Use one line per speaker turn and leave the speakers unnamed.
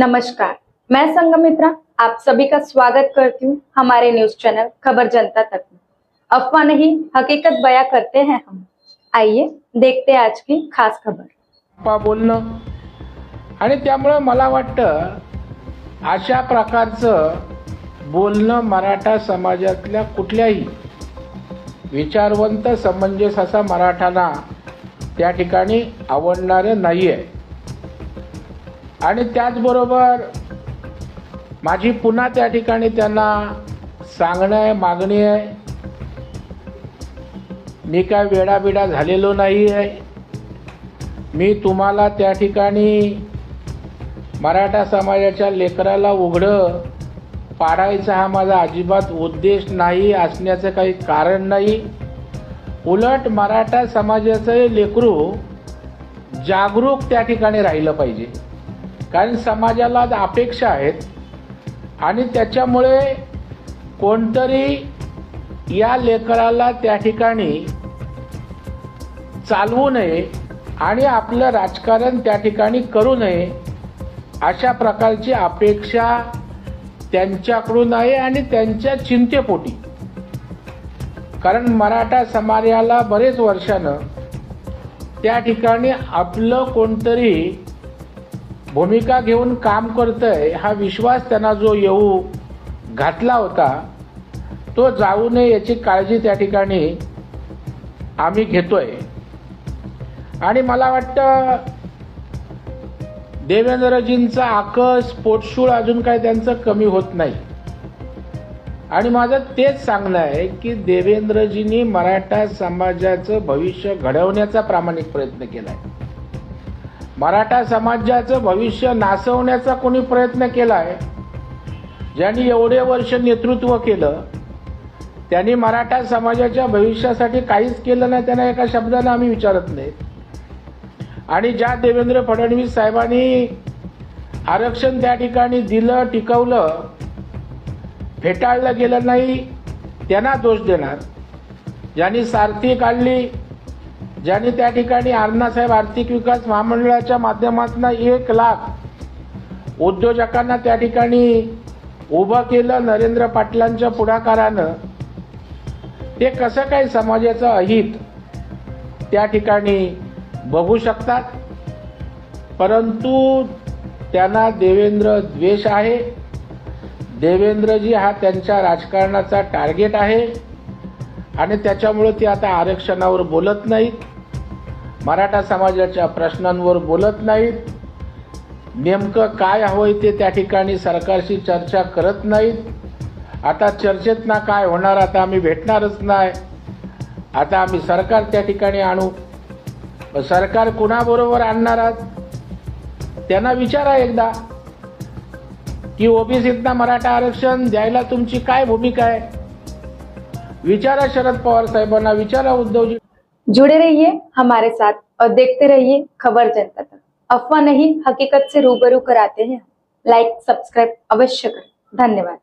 नमस्कार मैं संगमित्रा आप सभी का स्वागत करती हूँ हमारे न्यूज चैनल खबर जनता तक में। अफवाह नहीं हकीकत बयां करते हैं हम। आइए देखते हैं आज की खास खबर।
बोलणं. आणि त्यामुळं मला वाटतं अशा प्रकारचं बोलणं मराठा समाजातल्या कुठल्याही विचारवंत समंजस असा मराठाना त्या ठिकाणी आवडणारं नाही आहे आणि त्याचबरोबर माझी पुन्हा त्या ठिकाणी त्यांना सांगणं आहे मागणी आहे मी काय वेडाबिडा झालेलो नाही आहे मी तुम्हाला त्या ठिकाणी मराठा समाजाच्या लेकराला उघडं पाडायचा हा माझा अजिबात उद्देश नाही असण्याचं काही कारण नाही. उलट मराठा समाजाचं लेकरू जागरूक त्या ठिकाणी राहिलं पाहिजे. कारण समाजाला अपेक्षा आहेत. आणि त्याच्यामुळे कोणतरी या लेकराला त्या ठिकाणी चालवू नये आणि आपलं राजकारण त्या ठिकाणी करू नये अशा प्रकारची अपेक्षा त्यांच्याकडून आहे आणि त्यांच्या चिंतेपोटी. कारण मराठा समाजाला बरेच वर्षानं त्या ठिकाणी आपलं कोणतरी भूमिका घेऊन काम करतंय हा विश्वास त्यांना जो येऊ घातला होता तो जाऊ नये याची काळजी त्या ठिकाणी आम्ही घेतोय. आणि मला वाटतं देवेंद्रजींचा आकस पोटशूळ अजून काय त्यांचं कमी होत नाही. आणि माझं तेच सांगणं आहे की देवेंद्रजींनी मराठा समाजाचं भविष्य घडवण्याचा प्रामाणिक प्रयत्न केला आहे मराठा समाजाचं भविष्य नासवण्याचा कोणी प्रयत्न केला आहे ज्यांनी एवढे वर्ष नेतृत्व केलं त्यांनी मराठा समाजाच्या भविष्यासाठी काहीच केलं नाही त्यांना एका शब्दानं आम्ही विचारत नाही. आणि ज्या देवेंद्र फडणवीस साहेबांनी आरक्षण त्या ठिकाणी दिलं टिकवलं फेटाळलं गेलं नाही त्यांना दोष देणार. ज्यांनी सारथी काढली ज्यांनी त्या ठिकाणी अण्णासाहेब आर्थिक विकास महामंडळाच्या माध्यमातून एक लाख उद्योजकांना त्या ठिकाणी उभं केलं नरेंद्र पाटलांच्या पुढाकारानं. ते कसं काय समाजाचं अहित त्या ठिकाणी बघू शकतात? परंतु त्यांना देवेंद्र द्वेष आहे. देवेंद्रजी हा त्यांच्या राजकारणाचा टार्गेट आहे. आणि त्याच्यामुळे ते आता आरक्षणावर बोलत नाहीत. मराठा समाजाच्या प्रश्नांवर बोलत नाहीत. नेमकं काय हवंय ते त्या ठिकाणी सरकारशी चर्चा करत नाहीत. आता चर्चेत ना काय होणार आता आम्ही भेटणारच नाही. आता आम्ही सरकार त्या ठिकाणी आणू. सरकार कुणाबरोबर आणणार आहात त्यांना विचारा एकदा. की ओबीसीतना मराठा आरक्षण द्यायला तुमची काय भूमिका आहे? विचारा शरद पवार साहेबांना विचारा उद्धवजी
जुड़े रहिए, हमारे साथ और देखते रहिए खबर जनता तक. अफवाह नहीं, हकीकत से रूबरू कराते हैं. लाइक सब्सक्राइब अवश्य करें. धन्यवाद.